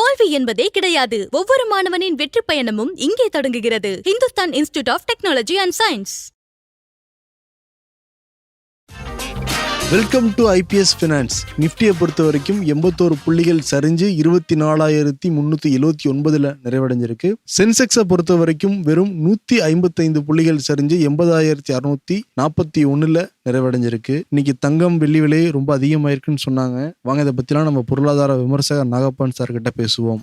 தோல்வி என்பதே கிடையாது. ஒவ்வொரு மாணவனின் வெற்றி பயணமும் இங்கே தொடங்குகிறது. Hindustan institute of technology and science. Welcome to IPS finance நிஃப்டியை பொறுத்த வரைக்கும் எண்பத்தோரு புள்ளிகள் சரிஞ்சு இருபத்தி நாலாயிரத்தி முன்னூற்றி எழுபத்தி ஒன்பதில் நிறைவடைஞ்சிருக்கு. சென்செக்ஸை பொறுத்த வரைக்கும் வெறும் நூற்றி ஐம்பத்தைந்து புள்ளிகள் சரிஞ்சு எண்பதாயிரத்தி அறுநூத்தி நாற்பத்தி ஒன்றில் நிறைவடைஞ்சிருக்கு. இன்னைக்கு தங்கம் வெள்ளி விலை ரொம்ப அதிகமாயிருக்குன்னு சொன்னாங்க. வாங்க இதை பற்றிலாம் நம்ம பொருளாதார விமர்சகர் நாகப்பன் சார் கிட்ட பேசுவோம்.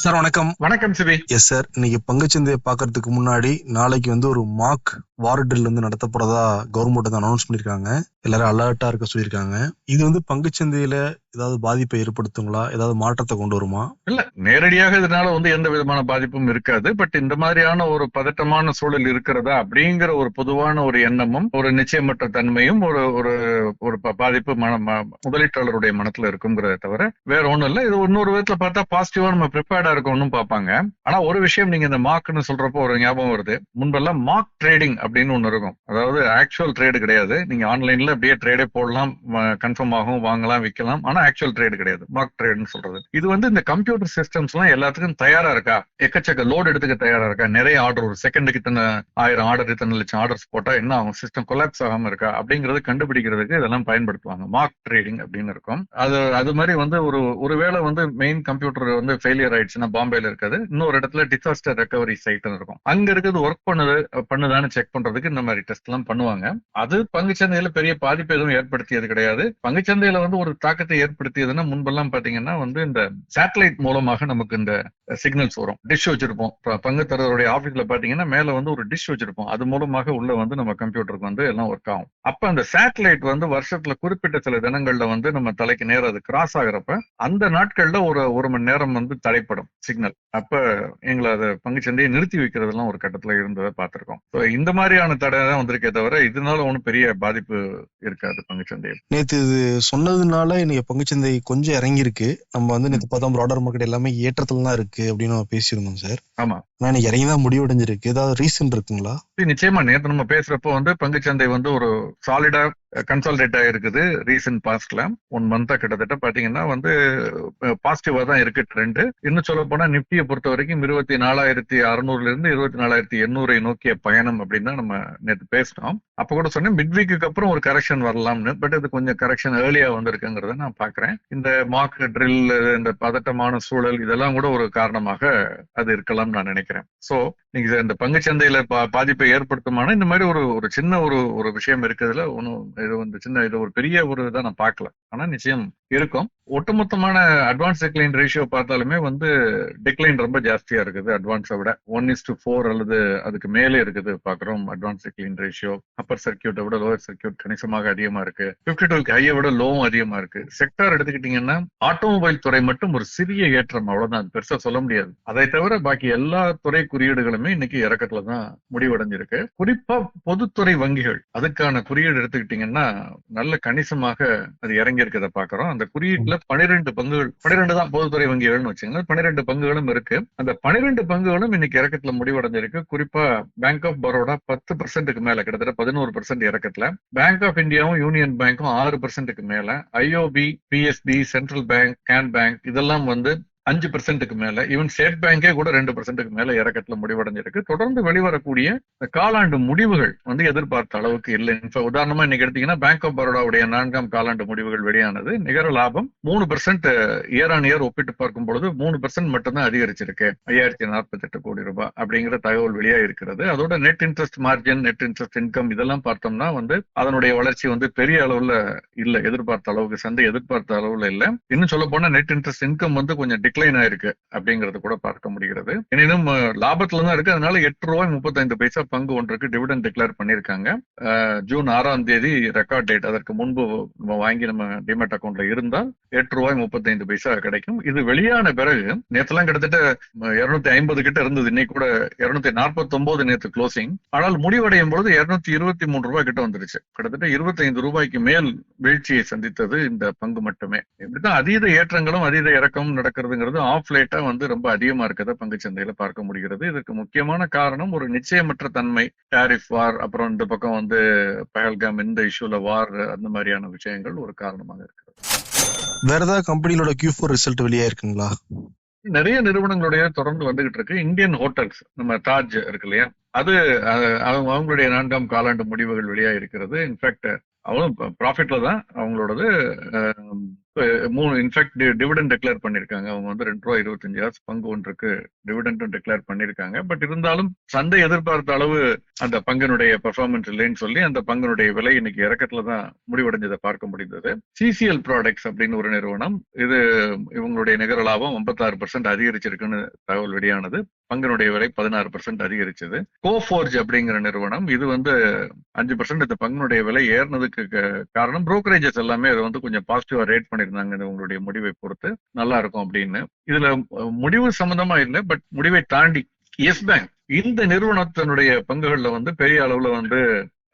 சார் வணக்கம். வணக்கம் சிவி எஸ் சார் இன்னைக்கு பங்குச்சந்தையை பார்க்கறதுக்கு முன்னாடி நாளைக்கு வந்து ஒரு மார்க் வாரட்டில் வந்து நடத்தப்படுறதா கவர்மெண்ட் வந்து அனௌன்ஸ் பண்ணியிருக்காங்க. எல்லாரும் அலர்ட்டா இருக்க சொல்லியிருக்காங்க. இது வந்து பங்குச்சந்தையில ஏதாவது பாதிப்பை ஏற்படுத்துங்களா? ஏதாவது மாற்றத்தை கொண்டு வருமா? இல்ல நேரடியாக இதனால வந்து எந்த விதமான பாதிப்பும் இருக்காது. பட் இந்த மாதிரியான ஒரு பதட்டமான சூழல் இருக்கிறதா அப்படிங்கிற ஒரு பொதுவான ஒரு எண்ணமும் ஒரு நிச்சயமற்ற தன்மையும் ஒரு ஒரு ஒரு பாதிப்பு மன முதலீட்டாளருடைய மனத்துல இருக்குங்கிறத தவிர வேற ஒண்ணும் இல்ல. இது இன்னொரு விதத்துல பார்த்தா பாசிட்டிவா நம்ம ப்ரிப்பேர்டா இருக்கணும்னு பார்ப்பாங்க. ஆனா ஒரு விஷயம் நீங்க இந்த மார்க்னு சொல்றப்போ ஒரு ஞாபகம் வருது. முன்பெல்லாம் மார்க் ட்ரேடிங் அப்படின்னு ஒண்ணு இருக்கும். அதாவது ஆக்சுவல் ட்ரேடு கிடையாது. நீங்க ஆன்லைன்ல அப்படியே ட்ரேடே போடலாம் கன்ஃபார்ம் ஆகும் வாங்கலாம் விற்கலாம். ஆனா ஆக்சுவல் ட்ரேடு கிடையாது. மார்க் ட்ரேட்னு சொல்றது. இது வந்து இந்த கம்ப்யூட்டர் சிஸ்டம்ஸ் எல்லாம் எல்லாத்துக்கும் தயாரா இருக்கா? எக்கச்சக்க லோடு எடுத்துக்க தயாரா இருக்கா? நிறைய ஆர்டர் ஒரு செகண்டுக்கு இத்தனை ஆயிரம் ஆர்டர் இத்தனை லட்சம் ஆர்டர்ஸ் போட்டா என்ன ஆகும்? சிஸ்டம் கொலாப்ஸ் ஆகாம இருக்கா? அப்படிங்கறது கண்டுபிடிக்கிறதுக்கு இதெல்லாம் பயன்படுத்துவாங்க. மார்க் ட்ரேடிங் அப்படின்னு இருக்கும். அது அது மாதிரி வந்து ஒரு ஒருவேளை வந்து மெயின் கம்ப்யூட்டர் வந்து ஃபெயிலியர் ஆயிடுச்சு இருந்துச்சுன்னா பாம்பேல இருக்காது இன்னொரு இடத்துல டிசாஸ்டர் ரெக்கவரி சைட்னு இருக்கும். அங்க இருக்கிறது ஒர்க் பண்ணுது பண்ணுதான்னு செக் பண்றதுக்கு இந்த மாதிரி டெஸ்ட் எல்லாம் பண்ணுவாங்க. அது பங்குச்சந்தையில பெரிய பாதிப்பு எதுவும் ஏற்படுத்தியது கிடையாது. பங்குச்சந்தையில வந்து ஒரு தாக்கத்தை ஏற்படுத்தியதுன்னா முன்பெல்லாம் பாத்தீங்கன்னா வந்து இந்த சேட்டலைட் மூலமாக நமக்கு இந்த சிக்னல்ஸ் வரும். டிஷ் வச்சிருப்போம். பங்கு தரவருடைய ஆபீஸ்ல பாத்தீங்கன்னா மேல வந்து ஒரு டிஷ் வச்சிருப்போம். அது மூலமாக உள்ள வந்து நம்ம கம்ப்யூட்டருக்கு வந்து எல்லாம் ஒர்க் ஆகும். அப்ப அந்த சேட்டலைட் வந்து வருஷத்துல குறிப்பிட்ட சில தினங்கள்ல வந்து நம்ம தலைக்கு நேரம் அது கிராஸ் ஆகுறப்ப அந்த நாட்கள்ல ஒரு ஒரு மணி நேரம் வந்து தடைப்படும். சிக்னல் அப்ப எங்களை அதை பங்குச்சந்தையை நிறுத்தி வைக்கிறதெல்லாம் ஒரு கட்டத்துல இருந்ததை பார்த்திருக்கோம். So இந்த மாதிரியான தடை தான் வந்திருக்கே தவிர இதனால ஒன்றும் பெரிய பாதிப்பு இருக்காது பங்குச்சந்தையில் நேத்து இது சொன்னதுனால இன்னைக்கு பங்குச்சந்தை கொஞ்சம் இறங்கியிருக்கு. நம்ம வந்து நேற்று பார்த்தா ப்ராடர் மார்க்கெட் எல்லாமே ஏற்றத்துல தான் இருக்கு அப்படின்னு நம்ம பேசியிருந்தோம் சார். ஆமா. ஆனா இன்னைக்கு இறங்கி தான் முடிவடைஞ்சிருக்கு. ஏதாவது ரீசன் இருக்குங்களா? நிச்சயமா நேற்று நம்ம பேசுறப்போ வந்து பங்குச்சந்தை வந்து ஒரு சாலிடா கன்சாலிடேட் ஆயிருக்குது ரீசன்ட் பாஸ்ட்ல ஒன் மந்தா கிட்டத்தட்ட பாத்தீங்கன்னா வந்து பாசிட்டிவா தான் இருக்கு ட்ரெண்டு இன்னும் சொல்ல போனா நிப்டியை பொறுத்த வரைக்கும் இருபத்தி நாலாயிரத்தி அறுநூறுல இருந்து இருபத்தி நாலாயிரத்தி எண்ணூறை நோக்கிய பயணம் அப்படின்னு நம்ம நேற்று பேசினோம். அப்ப கூட சொன்னேன் மிட் வீக்கு அப்புறம் ஒரு கரெக்ஷன் வரலாம்னு. பட் இது கொஞ்சம் கரெக்ஷன் ஏர்லியா வந்திருக்குங்கிறத நான் பாக்குறேன். இந்த மார்க் ட்ரில் இந்த பதட்டமான சூழல் இதெல்லாம் கூட ஒரு காரணமாக அது இருக்கலாம் நான் நினைக்கிறேன். சோ நீங்க இந்த பங்குச்சந்தையில பா- பாதிப்பை ஏற்படுத்துமான இந்த மாதிரி ஒரு ஒரு சின்ன ஒரு ஒரு விஷயம் இருக்குதுல. ஒன்றும் இது வந்து சின்ன இது ஒரு பெரிய ஒரு இதை நான் பார்க்கல. ஆனா நிச்சயம் இருக்கும். ஒட்டுமொத்தமான அட்வான்ஸ் டிக்ளைன் ரேஷியோ பார்த்தாலுமே வந்து டிக்ளைன் ரொம்ப ஜாஸ்தியா இருக்குது அட்வான்ஸை விட. ஒன் இஸ் டு ஃபோர் அல்லது அதுக்கு மேலே இருக்குது பாக்குறோம் அட்வான்ஸ் டிக்ளைன் ரேஷியோ அப்பர் சர்க்கியூட்டை விட லோவர் சர்க்கியூட் கணிசமாக அதிகமா இருக்கு. பிப்டி டுவெல்க்கு ஹையை விட லோவும் அதிகமா இருக்கு. செக்டார் எடுத்துக்கிட்டீங்கன்னா ஆட்டோமொபைல் துறை மட்டும் ஒரு சிறிய ஏற்றம். அவ்வளவுதான். பெருசா சொல்ல முடியாது. அதை தவிர பாக்கி எல்லா துறை குறியீடுகளுமே இன்னைக்கு இறக்கத்துல தான் இருக்கு. குறிப்பா பொதுத்துறை வங்கிகள் அதுக்கான குறியீடு எடுத்துக்கிட்டீங்கன்னா நல்ல கணிசமாக அது இறங்கி இருக்கிறத பாக்குறோம் அந்த குறியீட்டுல பனிரெண்டு பங்குகள் பனிரெண்டு தான் பொதுத்துறை வங்கிகள்னு வச்சுங்க பனிரெண்டு பங்குகளும் இருக்கு. அந்த பனிரெண்டு பங்குகளும் இன்னைக்கு இறக்கத்துல முடிவடைஞ்சிருக்கு. குறிப்பா பேங்க் ஆஃப் பரோடா பத்து பர்சன்ட்டுக்கு மேல கிட்டத்தட்ட பதினோரு பர்சன்ட் இறக்கத்துல. பேங்க் ஆஃப் இந்தியாவும் யூனியன் பேங்க்கும் ஆறு பர்சன்ட்டுக்கு மேல. IOB PSB central bank Can bank இதெல்லாம் வந்து அஞ்சு பர்சன்ட்டுக்கு மேல ஈவன் ஸ்டேட் பேங்கே கூட ரெண்டு பர்சன்ட்டுக்கு மேல இறக்கத்துல முடிவடைஞ்சிருக்கு. தொடர்ந்து வெளிவரக்கூடிய காலாண்டு முடிவுகள் வந்து எதிர்பார்த்த அளவுக்கு இல்லை. உதாரணமா இன்னைக்கு எடுத்தீங்கன்னா பேங்க் ஆஃப் பரோடாவுடைய நான்காம் காலாண்டு முடிவுகள் வெளியானது. நிகர லாபம் மூணு பெர்சென்ட் இயர் ஆன் இயர் ஒப்பிட்டு பார்க்கும் பொழுது மூணு பர்சன்ட் மட்டும்தான் அதிகரிச்சிருக்கு. ஐயாயிரத்தி நாற்பத்தி எட்டு கோடி ரூபாய் அப்படிங்கிற தகவல் வெளியா இருக்கிறது அதோட net interest margin net interest income இதெல்லாம் பார்த்தோம்னா வந்து அதனுடைய வளர்ச்சி வந்து பெரிய அளவுல இல்ல. எதிர்பார்த்த அளவுக்கு சந்தை எதிர்பார்த்த அளவுல இல்ல. இன்னும் சொல்ல போனா நெட் இன்ட்ரெஸ்ட் இன்கம் வந்து கொஞ்சம் டிக்ளைன் ஆயிருக்கு அப்படிங்கறது கூட பார்க்க முடிகிறது. எனினும் லாபத்துல தான் இருக்கு. அதனால எட்டு ரூபாய் முப்பத்தைந்து பைசா பங்கு ஒன்றுக்கு டிவிடன் டிக்ளேர் பண்ணிருக்காங்க ஜூன் ஆறாம் தேதி ரெக்கார்ட் டேட் அதற்கு முன்பு நம்ம வாங்கி நம்ம டிமெட் அக்கௌண்ட்ல இருந்தால் எட்டு ரூபாய் முப்பத்தைந்து பைசா கிடைக்கும். இது வெளியான பிறகு நேத்தெல்லாம் கிட்டத்தட்ட இருநூத்தி ஐம்பது கிட்ட இருந்தது. இன்னைக்கு கூட இருநூத்தி நாற்பத்தி ஒன்பது நேத்து க்ளோசிங் ஆனால் முடிவடையும் பொழுது இருநூத்தி இருபத்தி மூணு ரூபாய் கிட்ட வந்துருச்சு. கிட்டத்தட்ட 25 ரூபாய்க்கு மேல் வீழ்ச்சியை சந்தித்தது இந்த பங்கு மட்டுமே. இப்படிதான் அதீத ஏற்றங்களும் அதீத இறக்கமும் நடக்கிறதுங்கிறது ஆஃப் லைட்டா வந்து ரொம்ப அதிகமா இருக்கிறத பங்கு சந்தையில பார்க்க முடிகிறது. இதற்கு முக்கியமான காரணம் ஒரு நிச்சயமற்ற தன்மை. டாரிஃப் வார் அப்புறம் இந்த பக்கம் வந்து பஹல்காம் இந்த இஷ்யூல வார் அந்த மாதிரியான விஷயங்கள் ஒரு காரணமாக இருக்கிறது. வேற ஏதாவது கம்பெனியோட Q4 ஃபோர் ரிசல்ட் வெளியே இருக்குங்களா? நிறைய நிறுவனங்களுடைய தொடர்ந்து வந்துகிட்டு இருக்கு. இந்தியன் ஹோட்டல்ஸ் நம்ம தாஜ் இருக்கு இல்லையா? அது அவங்க அவங்களுடைய நான்காம் காலாண்டு முடிவுகள் வெளியா இருக்கிறது. இன்ஃபேக்ட் அவங்க ப்ராஃபிட்ல தான் அவங்களோடது மூணு இன்ஃபேக்ட் டிவிடெண்ட் டிக்ளேர் பண்ணிருக்காங்க. அவங்க வந்து ரெண்டு ரூபா இருபத்தஞ்சு ஆர்ஸ் பங்கு ஒன்றுக்கு டிவிடெண்டும் டிக்ளேர் பண்ணிருக்காங்க. பட் இருந்தாலும் சந்தை எதிர்பார்த்த அளவு அந்த பங்கினுடைய பெர்ஃபார்மன்ஸ் இல்லைன்னு சொல்லி அந்த பங்கினுடைய விலை இன்னைக்கு இறக்கத்துல தான் முடிவடைஞ்சதை பார்க்க முடிந்தது. சிசிஎல் ப்ராடக்ட்ஸ் அப்படின்னு ஒரு நிறுவனம் இது இவங்களுடைய நிகர லாபம் 56% பர்சன்ட் அதிகரிச்சிருக்குன்னு தகவல் வெளியானது. பங்கினுடைய விலை பதினாறு பர்சன்ட் அதிகரிச்சது. கோஃபோர்ஜ் அப்படிங்கிற நிறுவனம் இது வந்து அஞ்சு பர்சன்ட் இந்த பங்கினுடைய விலை ஏறினதுக்கு காரணம் புரோக்கரேஜஸ் எல்லாமே அதை வந்து கொஞ்சம் பாசிட்டிவா ரேட் பண்ணி இருந்தாங்க உங்களுடைய முடிவை பொறுத்து நல்லா இருக்கும் அப்படின்னு. இதுல முடிவு சம்பந்தமா இல்லை பட் முடிவை தாண்டி எஸ் பேங்க் இந்த நிறுவனத்தினுடைய பங்குகள்ல வந்து பெரிய அளவுல வந்து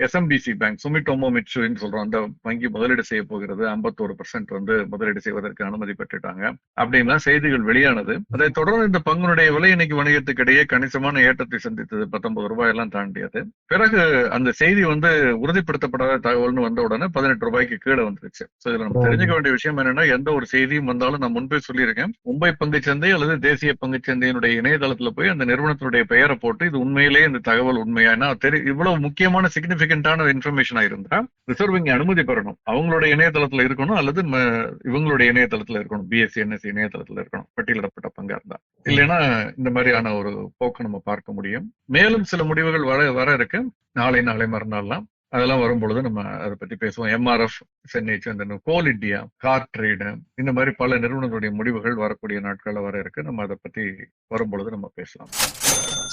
எஸ்எம்பிசி பேங்க் சுமிட்டோமோ மிட்சுன்னு சொல்றோம் அந்த வங்கி முதலீடு செய்ய போகிறது 51% பர்சன்ட் வந்து முதலீடு செய்வதற்கு அனுமதி பெற்றுட்டாங்க. அப்படின்லாம் செய்திகள் வெளியானது. அதை தொடர்ந்து இந்த பங்குனுடைய விலை இன்னைக்கு வணிகத்துக்கு இடையே கணிசமான ஏற்றத்தை சந்தித்தது. பத்தொன்பது ரூபாய் எல்லாம் தாண்டியது. பிறகு அந்த செய்தி வந்து உறுதிப்படுத்தப்படாத தகவல்னு வந்த உடனே பதினெட்டு ரூபாய்க்கு கீழே வந்துருச்சு. இதுல நம்ம தெரிஞ்சுக்க வேண்டிய விஷயம் என்னன்னா எந்த ஒரு செய்தியும் வந்தாலும் நான் முன்பே சொல்லியிருக்கேன். மும்பை பங்குச்சந்தை அல்லது தேசிய பங்குச்சந்தையினுடைய இணையதளத்துல போய் அந்த நிறுவனத்தினுடைய பெயரை போட்டு இது உண்மையிலேயே இந்த தகவல் உண்மையா? ஏன்னா இவ்வளவு முக்கியமான சிக்னிபிகண்டான இன்ஃபர்மேஷனா இருந்தா ரிசர்வ் வங்கி அனுமதி பெறணும் அவங்களுடைய இணையதளத்துல இருக்கணும் அல்லது இவங்களுடைய இணையதளத்துல இருக்கணும். பிஎஸ்சி என்எஸ்சி இணையதளத்துல இருக்கணும். பட்டியலிடப்பட்ட பங்கா இருந்தா. இல்லைன்னா இந்த மாதிரியான ஒரு போக்கு நம்ம பார்க்க முடியும். மேலும் சில முடிவுகள் வர வர இருக்கு. நாளை நாளை மறுநாள்லாம் அதெல்லாம் வரும் பொழுது நம்ம அதை பத்தி பேசுவோம். எம்ஆர்எஃப் சென்னை சேர்ந்த கோல் இந்தியா கார் ட்ரேடு இந்த மாதிரி பல நிறுவனங்களுடைய முடிவுகள் வரக்கூடிய நாட்கள்ல வர இருக்கு. நம்ம அதை பத்தி வரும்பொழுது நம்ம பேசலாம்.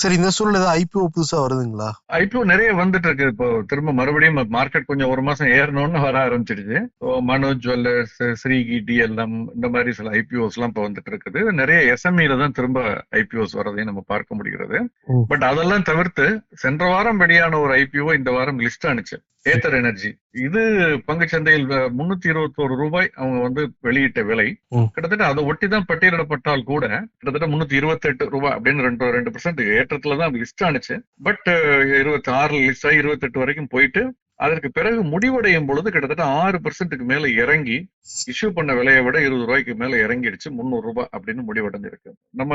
சரி இந்த சூழல் ஐபிஓ புதுசா வருதுங்களா? ஐபிஓ நிறைய வந்துட்டு இருக்கு இப்போ திரும்ப மறுபடியும் மார்க்கெட் கொஞ்சம் ஒரு மாசம் ஏறணும்னு வர ஆரம்பிச்சிடுச்சு. மனோஜ் ஜுவல்லர்ஸ் ஸ்ரீகி டிஎல்எம் இந்த மாதிரி சில ஐபிஓஸ் எல்லாம் இப்போ வந்துட்டு இருக்குது நிறைய எஸ்எம்இல தான் திரும்ப ஐபிஓஸ் வரதையும் நம்ம பார்க்க முடிகிறது. பட் அதெல்லாம் தவிர்த்து சென்ற வாரம் வெளியான ஒரு ஐபிஓ இந்த வாரம் லிஸ்ட் ஆனிச்சு ஏத்தர் எனர்ஜி இது பங்கு சந்தையில் முன்னூத்தி இருபத்தோரு ரூபாய் அவங்க வந்து வெளியிட்ட விலை. கிட்டத்தட்ட அதை ஒட்டி தான் பட்டியலிடப்பட்டால் கூட கிட்டத்தட்ட முன்னூத்தி இருபத்தி எட்டு ரூபாய் அப்படின்னு ரெண்டு ரெண்டு பர்சன்ட் ஏற்றத்துல தான் லிஸ்ட் ஆனிச்சு பட் இருபத்தி ஆறுல லிஸ்ட் ஆகி இருபத்தி எட்டு வரைக்கும் போயிட்டு அதற்கு பிறகு முடிவடையும் பொழுது கிட்டத்தட்ட ஆறு பர்சன்ட்டுக்கு மேல இறங்கி இஷ்யூ பண்ண விலையை விட இருபது ரூபாய்க்கு மேல இறங்கிடுச்சு முந்நூறு ரூபாய் அப்படின்னு முடிவடைஞ்சிருக்கு. நம்ம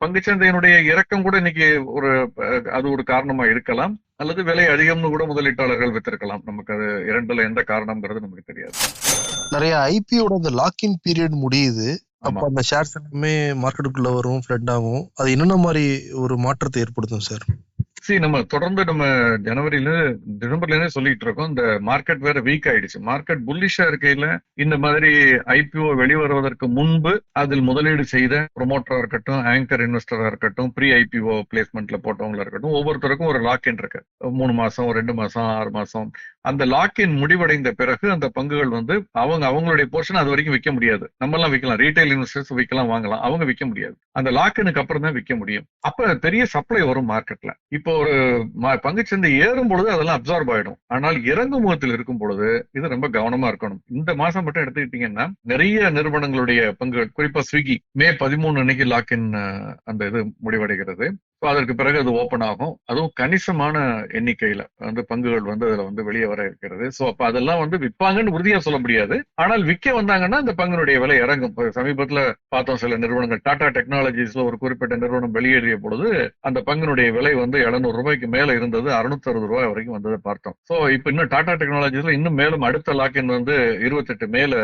பங்குச்சந்தையினுடைய இறக்கம் கூட இன்னைக்கு ஒரு அது ஒரு காரணமா இருக்கலாம் அல்லது விலை அதிகம்னு கூட முதலீட்டாளர்கள் வித்திருக்கலாம். நமக்கு அது இரண்டுல எந்த காரணம்ங்கிறது நமக்கு தெரியாது. நிறைய ஐபிஓட அந்த லாக்இன் பீரியட் முடியுது. அப்ப. அந்த ஷேர்ஸ் எல்லாமே மார்க்கெட்டுக்குள்ள வரும் ஃபிளட் ஆகும். அது என்னென்ன மாதிரி ஒரு மாற்றத்தை ஏற்படுத்தும் சார் சரி நம்ம தொடர்ந்து நம்ம ஜனவரியில டிசம்பர்ல இருந்தே சொல்லிட்டு இருக்கோம். இந்த மார்க்கெட் வேற வீக் ஆயிடுச்சு. மார்க்கெட் புல்லிஷா இருக்கையில இந்த மாதிரி ஐபிஓ வெளிவருவதற்கு முன்பு அதில் முதலீடு செய்த ப்ரொமோட்டரா இருக்கட்டும் ஆங்கர் இன்வெஸ்டரா இருக்கட்டும் ப்ரீ ஐபிஓ பிளேஸ்மெண்ட்ல போட்டவங்களா இருக்கட்டும் ஒவ்வொருத்தருக்கும் ஒரு லாக் இன் இருக்கு. மூணு மாசம் ரெண்டு மாசம் ஆறு மாசம். அந்த லாக்கின் முடிவடைந்த பிறகு அந்த பங்குகள் வந்து அவங்க அவங்களுடைய போர்ஷன் அது வரைக்கும் விற்க முடியாது. நம்ம எல்லாம் விற்கலாம். ரீட்டைல் இன்வெஸ்டர்ஸ் விற்கலாம் வாங்கலாம். அவங்க விற்க முடியாது. அந்த லாக்கினுக்கு அப்புறம் தான் விற்க முடியும். அப்ப பெரிய சப்ளை வரும் மார்க்கெட்ல இப்போ ஒரு ம- பங்குச்சந்தை ஏறும் பொழுது அதெல்லாம் அப்சார்ப் ஆயிடும். ஆனால் இறங்கும் முகத்தில் இருக்கும் பொழுது இது ரொம்ப கவனமா இருக்கணும். இந்த மாசம் மட்டும் எடுத்துக்கிட்டீங்கன்னா நிறைய நிறுவனங்களுடைய பங்குகள் குறிப்பா ஸ்விக்கி மே பதிமூணு அன்னைக்கு லாக்கின் அந்த இது முடிவடைகிறது. ஸோ அதற்கு பிறகு அது ஓப்பன் ஆகும். அதுவும் கணிசமான எண்ணிக்கையில வந்து பங்குகள் வந்து அதுல வந்து வெளியே வர இருக்கிறது. ஸோ அப்ப அதெல்லாம் வந்து விற்பாங்கன்னு உறுதியா சொல்ல முடியாது. ஆனால் விற்க வந்தாங்கன்னா அந்த பங்கினுடைய விலை இறங்கும். சமீபத்துல பார்த்தோம் சில நிறுவனங்கள். டாடா டெக்னாலஜிஸ்ல ஒரு குறிப்பிட்ட நிறுவனம் வெளியேறிய பொழுது அந்த பங்கினுடைய விலை வந்து 700 ரூபாய்க்கு மேல இருந்தது. 660 அறுபது ரூபாய் வரைக்கும் வந்ததை பார்த்தோம். ஸோ இப்போ இன்னும் டாடா டெக்னாலஜிஸ்ல இன்னும் மேலும் அடுத்த லாக்கின் வந்து இருபத்தெட்டு மேல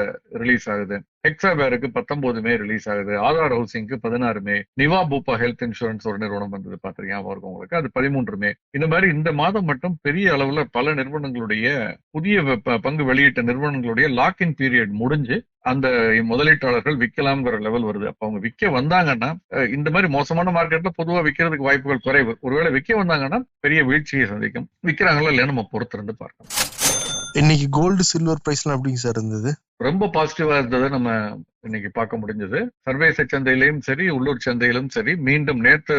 ரிலீஸ் ஆகுது. ஹெக்ஸாபேருக்கு பத்தொன்பது மே ரிலீஸ் ஆகுது. ஆதார் ஹவுசிங்க்கு பதினாறு மே. நிவா பூப்பா ஹெல்த் இன்சூரன்ஸ் ஒரு நிறுவனம் வந்தது. பாத்திருக்கீங்க இருக்கும் உங்களுக்கு. அது பதிமூன்று மே. இந்த மாதிரி இந்த மாதம் மட்டும் பெரிய அளவுல பல நிறுவனங்களுடைய புதிய பங்கு வெளியிட்ட நிறுவனங்களுடைய லாக்இன் பீரியட் முடிஞ்சு அந்த முதலீட்டாளர்கள் விற்கலாம்ங்கிற லெவல் வருது. அப்ப அவங்க விற்க வந்தாங்கன்னா இந்த மாதிரி மோசமான மார்க்கெட்ல பொதுவா விற்கிறதுக்கு வாய்ப்புகள் குறைவு. ஒருவேளை விற்க வந்தாங்கன்னா பெரிய வீழ்ச்சியை சந்திக்கும். விற்கிறாங்களா இல்லையா நம்ம பொறுத்திருந்து பார்க்கணும் இன்னைக்கு கோல்டு சில்வர் பிரைஸ்லாம் எப்படிங்க சார் இருந்தது? ரொம்ப பாசிட்டிவா இருந்ததை நம்ம இன்னைக்கு பார்க்க முடிஞ்சது. சர்வதேச சந்தையிலையும் சரி உள்ளூர் சந்தையிலும் சரி மீண்டும் நேற்று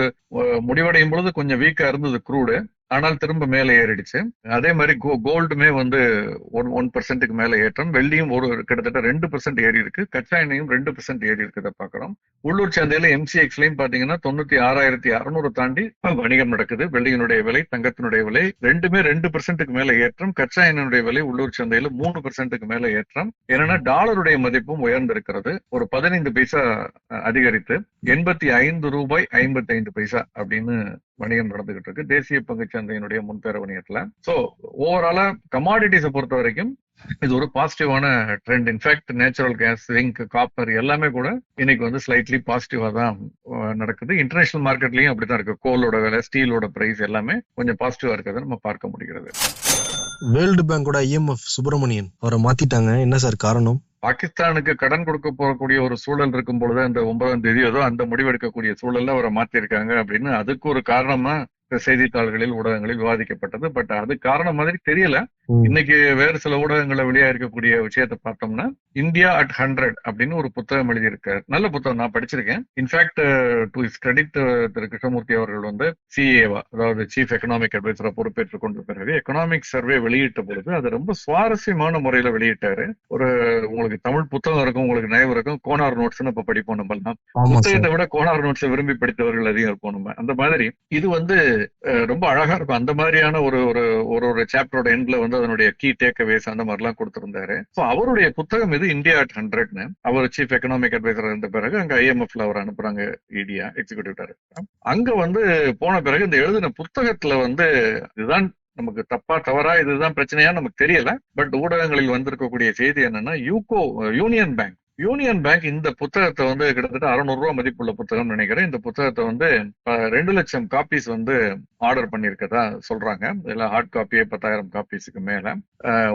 முடிவடையும் பொழுது கொஞ்சம் வீக்கா இருந்தது குரூடு ஆனால் திரும்ப மேலே ஏறிடுச்சு. அதே மாதிரி கோல்டுமே வந்து ஒன் ஒன் பர்சன்ட்டுக்கு மேல ஏற்றம். வெள்ளியும் ஒரு கிட்டத்தட்ட ரெண்டு பர்சன்ட் ஏறி இருக்கு. கச்சா எண்ணெயும் ரெண்டு பர்சன்ட் ஏறி இருக்கிறத பாக்குறோம் உள்ளூர் சந்தையில எம்சிஎக்ஸ்லயும் பாத்தீங்கன்னா தொண்ணூத்தி ஆறாயிரத்தி அறுநூறு தாண்டி வணிகம் நடக்குது. வெள்ளியினுடைய விலை தங்கத்தினுடைய விலை ரெண்டுமே ரெண்டு பர்சன்ட்டுக்கு மேல ஏற்றம். கச்சா எண்ணெயினுடைய விலை உள்ளூர் சந்தையில மூணு பர்சன்ட்டுக்கு மேல ஏற்றம். ஏன்னா என்னன்னா டாலருடைய மதிப்பும் உயர்ந்திருக்கிறது. ஒரு பதினைந்து பைசா அதிகரித்து எண்பத்தி ஐந்து ரூபாய் ஐம்பத்தி ஐந்து பைசா அப்படின்னு வணிகம் நடந்துகிட்டு இருக்கு. தேசிய பங்கு சந்தையினுடைய முன்பேர வணிகத்துல. சோ ஓவராலா கமாடிட்டிஸை பொறுத்த வரைக்கும் இது ஒரு பாசிட்டிவான trend in fact natural gas zinc copper எல்லாமே கூட இன்னைக்கு வந்து ஸ்லைட்லி பாசிட்டிவா தான் நடக்குது. இன்டர்நேஷனல் மார்க்கெட்லயும் அப்படித்தான் இருக்கு. கோலோட விலை ஸ்டீலோட பிரைஸ் எல்லாமே கொஞ்சம் பாசிட்டிவா இருக்கிறத நம்ம பார்க்க முடிகிறது. வேர்ல்டு பேங்கோட ஐஎம்எஃப் சுப்பிரமணியன். அவரை மாத்திட்டாங்க. என்ன சார் காரணம்? பாகிஸ்தானுக்கு கடன் கொடுக்க போகக்கூடிய ஒரு சூழல் இருக்கும் பொழுது அந்த ஒன்பதாம் தேதி ஏதோ அந்த முடிவெடுக்கக்கூடிய சூழல்ல அவரை மாத்திருக்காங்க அப்படின்னு அதுக்கு ஒரு காரணமா செய்தித்தாள்களில் ஊடகங்களில் விவாதிக்கப்பட்டது. பட் அது காரணம் மாதிரி தெரியல. இன்னைக்கு வேறு சில ஊடகங்கள்ல வெளியா இருக்கக்கூடிய விஷயத்தை பார்த்தோம்னா இந்தியா அட் ஹண்ட்ரட் அப்படின்னு ஒரு புத்தகம் எழுதியிருக்காரு. நல்ல புத்தகம் நான் படிச்சிருக்கேன். In fact to is credit திரு கிருஷ்ணமூர்த்தி அவர்கள் வந்து சிஏவா அதாவது சீஃப் எக்கனாமிக் அட்வைசரா பொறுப்பேற்றுக் கொண்ட பிறகு எக்கனாமிக் சர்வே வெளியிட்ட பொழுது அது ரொம்ப சுவாரஸ்யமான முறையில வெளியிட்டாரு. ஒரு உங்களுக்கு தமிழ் புத்தகம் இருக்கும் உங்களுக்கு நினைவு இருக்கும். கோனார் நோட்ஸ்னு இப்ப படிப்போம் நம்ம புத்தகத்தை விட கோனார் நோட்ஸை விரும்பி படித்தவர்கள் அதிகம் இருப்போம் நம்ம. அந்த மாதிரி இது வந்து ரொம்ப அழகா இருக்கும். அந்த மாதிரியான ஒரு ஒரு ஒரு ஒரு சாப்டரோட எண்ட்ல வந்து அதனுடைய கீ டேக்அவேஸ் அந்த மாதிரி எல்லாம் கொடுத்திருந்தாரு அவருடைய புத்தகம் இது இந்தியா அட் ஹண்ட்ரட்னு அவர் சீஃப் எக்கனாமிக் அட்வைசர் இருந்த பிறகு அங்க ஐஎம்எஃப்ல அவர் அனுப்புறாங்க இடியா எக்ஸிகூட்டிவ் டைரக்டர் அங்க வந்து போன பிறகு இந்த எழுதின புத்தகத்துல வந்து இதுதான் நமக்கு தப்பா தவறா இதுதான் பிரச்சனையா நமக்கு தெரியல. பட் ஊடகங்களில் வந்திருக்கக்கூடிய செய்தி என்னன்னா UCO union bank union bank இந்த புத்தகத்தை வந்து கிட்டத்தட்ட 600 ரூபாய் மதிப்புள்ள புத்தகம் நினைக்கிறேன். இந்த புத்தகத்தை வந்து ரெண்டு லட்சம் காப்பீஸ் வந்து ஆர்டர் பண்ணியிருக்கதா சொல்றாங்க. இதுல ஹார்ட் காப்பியே பத்தாயிரம் காப்பீஸுக்கு மேல.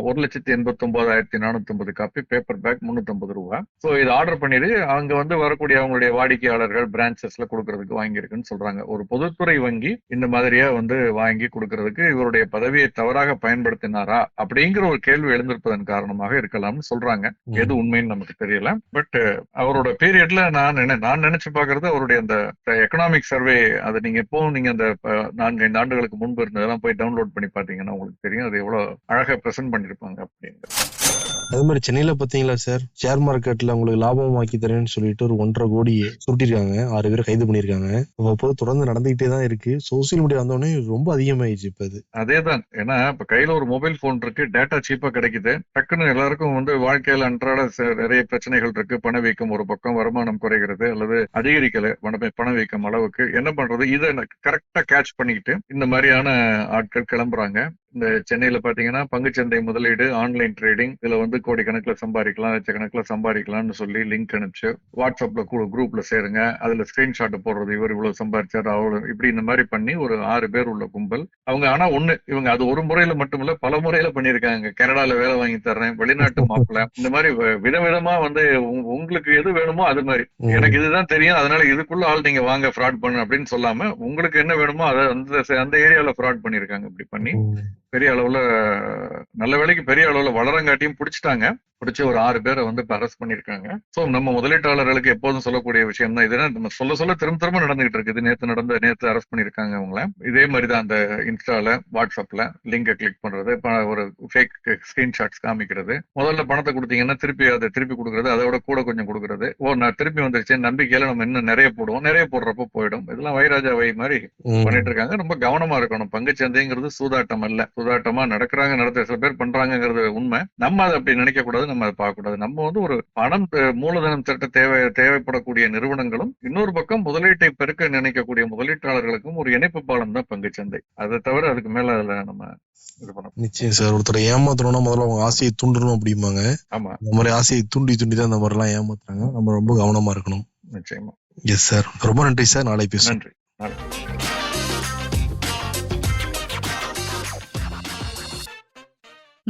ஒரு லட்சத்தி எண்பத்தி ஒன்பதாயிரத்தி நானூத்தி ஐம்பது காப்பி பேப்பர் பேக் முன்னூத்தி ஐம்பது ரூபாய் ஸோ இது ஆர்டர் பண்ணிட்டு அங்க வந்து வரக்கூடிய அவங்களுடைய வாடிக்கையாளர்கள் பிரான்ச்சஸ்ல கொடுக்கறதுக்கு வாங்கியிருக்குன்னு சொல்றாங்க. ஒரு பொதுத்துறை வங்கி இந்த மாதிரியா வந்து வாங்கி கொடுக்கறதுக்கு இவருடைய பதவியை தவறாக பயன்படுத்தினாரா அப்படிங்கிற ஒரு கேள்வி எழுந்திருப்பதன் காரணமாக இருக்கலாம்னு சொல்றாங்க. எது உண்மைன்னு நமக்கு தெரியல. பட் uh, அவரோட பீரியட்ல நான் நினை நான் நினைச்சு பாக்குறது அவருடைய அந்த எக்கனாமிக் சர்வே அது நீங்க எப்போ நீங்க அந்த நான்கு ஐந்து ஆண்டுகளுக்கு முன்பு இருந்ததெல்லாம் போய் டவுன்லோட் பண்ணி பாத்தீங்கன்னா உங்களுக்கு தெரியும். அது எவ்வளவு அழகா பிரசன்ட் பண்ணிருப்பாங்க அப்படின்னு அதே மாதிரி சென்னையில பாத்தீங்களா சார் ஷேர் மார்க்கெட்ல உங்களுக்கு லாபம் ஆக்கி தரேன்னு சொல்லிட்டு ஒரு ஒன்றரை கோடி சுருட்டிருக்காங்க. ஆறு பேர் கைது பண்ணிருக்காங்க அப்போ தொடர்ந்து நடந்துகிட்டே தான் இருக்கு. சோசியல் மீடியா வந்தோடனே ரொம்ப அதிகமாயிடுச்சு இப்ப அது. அதேதான். ஏன்னா இப்ப கையில ஒரு மொபைல் போன் இருக்கு டேட்டா சீப்பா கிடைக்குது. டக்குன்னு எல்லாருக்கும் வந்து வாழ்க்கையில அன்றாட ச- நிறைய பிரச்சனைகள் இருக்கு. பணவீக்கம் ஒரு பக்கம் வருமானம் குறைகிறது அல்லது அதிகரிக்கல பணவீக்கம் அளவுக்கு. என்ன பண்றது? இதை கரெக்டா கேட்ச் பண்ணிக்கிட்டு இந்த மாதிரியான ஆட்கள் கிளம்புறாங்க. இந்த சென்னையில பாத்தீங்கன்னா பங்குச்சந்தை முதலீடு ஆன்லைன் ட்ரேடிங் இதுல வந்து கோடிக்கணக்கில் சம்பாதிக்கலாம் லட்சக்கணக்கில் சம்பாதிக்கலாம்னு சொல்லி லிங்க் அனுப்பிச்சு வாட்ஸ்அப்ல குரூப்ல சேருங்க. அதுல ஸ்கிரீன்ஷாட் போடுறது இவர் இவ்வளவு சம்பாதிச்சாரு அவ்வளவு இப்படி இந்த மாதிரி பண்ணி ஒரு ஆறு பேர் உள்ள கும்பல். அவங்க ஆனா ஒண்ணு இவங்க அது ஒரு முறையில மட்டும் இல்ல பல முறையில பண்ணிருக்காங்க கனடால வேலை வாங்கி தர்றேன் வெளிநாட்டு மாப்பிள்ள. இந்த மாதிரி விதவிதமா வந்து உங்க- உங்களுக்கு எது வேணுமோ அது மாதிரி. எனக்கு இதுதான் தெரியும் அதனால இதுக்குள்ள ஆள் நீங்க வாங்க ஃப்ராட் பண்ணு அப்படின்னு சொல்லாம உங்களுக்கு என்ன வேணுமோ அதை அந்த அந்த ஏரியால ஃப்ராட் பண்ணிருக்காங்க இப்படி பண்ணி. பெரிய அளவுல நல்ல வேலைக்கு பெரிய அளவுல வளரங்காட்டியும் பிடிச்சிட்டாங்க. பிடிச்ச ஒரு ஆறு பேரை வந்து இப்ப அரெஸ்ட் பண்ணிருக்காங்க சோ நம்ம முதலீட்டாளர்களுக்கு எப்போதும் சொல்லக்கூடிய விஷயம் தான் இதுனா நம்ம சொல்ல சொல்ல திரும்ப திரும்ப நடந்துகிட்டு இருக்குது. நேத்து நடந்த நேத்து அரெஸ்ட் பண்ணிருக்காங்க அவங்கள. இதே மாதிரி தான் அந்த இன்ஸ்டால வாட்ஸ்அப்ல லிங்கை கிளிக் பண்றது. ஒரு ஃபேக் ஸ்கிரீன்ஷாட்ஸ் காமிக்கிறது. முதல்ல பணத்தை கொடுத்தீங்கன்னா திருப்பி அதை திருப்பி கொடுக்கறது. அதை விட கூட கொஞ்சம் கொடுக்கறது. ஓ நான் திருப்பி வந்துருச்சு. நம்பிக்கையில நம்ம இன்னும் நிறைய போடுவோம். நிறைய போடுறப்போ போயிடும். இதெல்லாம் வைராஜா வை மாதிரி. பண்ணிட்டு இருக்காங்க ரொம்ப கவனமா இருக்கணும். பங்குச் சந்தைங்கிறது சூதாட்டம் அல்ல சூதாட்டமா நடக்கிறாங்க நடத்த சில பேர் பண்றாங்கிறது உண்மை. நம்ம அதை அப்படி நினைக்க கூடாது நம்ம அதை பார்க்க கூடாது நம்ம வந்து ஒரு பணம் மூலதனம் திரட்ட தேவை தேவைப்படக்கூடிய நிறுவனங்களும் இன்னொரு பக்கம் முதலீட்டை பெருக்க நினைக்கக்கூடிய முதலீட்டாளர்களுக்கும் ஒரு இணைப்பு பாலம் தான் பங்குச் சந்தை. அதை தவிர அதுக்கு மேல அதுல நம்ம நிச்சயம் சார். ஒருத்தரை ஏமாத்தணும்னா முதல்ல அவங்க ஆசையை தூண்டணும் அப்படிம்பாங்க. ஆமா. இந்த மாதிரி ஆசையை தூண்டி தூண்டி தான் இந்த மாதிரி எல்லாம் ஏமாத்துறாங்க. நம்ம ரொம்ப கவனமா இருக்கணும். நிச்சயமா. எஸ் சார் ரொம்ப நன்றி சார். நாளை பேசுவோம். நன்றி.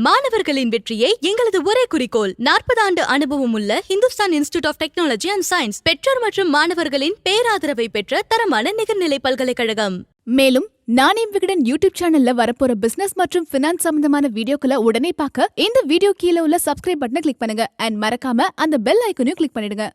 மாணவர்களின் வெற்றியே எங்களது ஒரே குறிக்கோள். நாற்பது ஆண்டு அனுபவம் உள்ள Hindustan institute of technology and science பெற்றோர் மற்றும் மாணவர்களின் பேராதரவை பெற்ற தரமான நிகர்நிலை பல்கலைக்கழகம். மேலும் நானே விகடன் யூடியூப் சேனல்ல வரப்போற பிசினஸ் மற்றும் பினான்ஸ் சம்பந்தமான வீடியோக்களை உடனே பார்க்க இந்த வீடியோ கீழே உள்ள சப்ஸ்கிரைப் பட்டனை கிளிக் பண்ணுங்க. அண்ட் மறக்காம அந்த பெல் ஐக்கனையும் கிளிக் பண்ணிடுங்க.